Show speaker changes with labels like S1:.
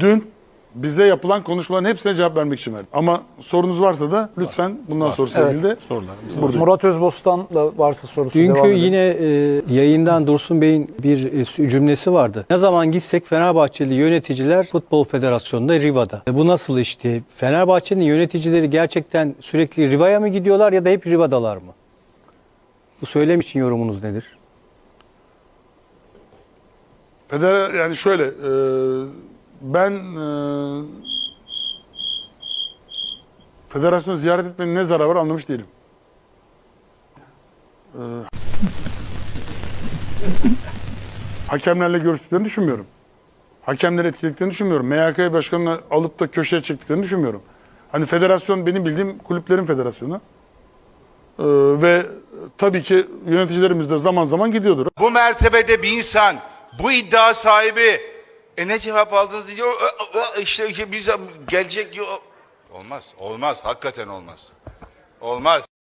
S1: dün bize yapılan konuşmaların hepsine cevap vermek için verdim. Ama sorunuz varsa da lütfen bundan sonrası
S2: Evet.
S1: şekilde
S3: Sorularımız var.
S2: Murat Özbostan'la varsa sorusu devam
S4: Dünkü
S2: edelim.
S4: yine e, yayından Dursun Bey'in bir e, cümlesi vardı. Ne zaman gitsek Fenerbahçeli yöneticiler Futbol Federasyonu'nda Riva'da. E, bu nasıl işti? Fenerbahçe'nin yöneticileri gerçekten sürekli Riva'ya mı gidiyorlar ya da hep Riva'dalar mı? Bu söylem için yorumunuz nedir?
S1: Feder yani şöyle e, ben e, federasyonu ziyaret etmenin ne zararı var anlamış değilim. E, hakemlerle görüştüklerini düşünmüyorum. Hakemleri etkilediklerini düşünmüyorum. MHK başkanını alıp da köşeye çektiklerini düşünmüyorum. Hani federasyon benim bildiğim kulüplerin federasyonu. E, ve tabii ki yöneticilerimiz de zaman zaman gidiyordur.
S5: Bu mertebede bir insan, bu iddia sahibi e ne cevap aldınız diyor. "Ö, ö, işte ki biz gelecek diyor. Olmaz, olmaz. Hakikaten olmaz. Olmaz.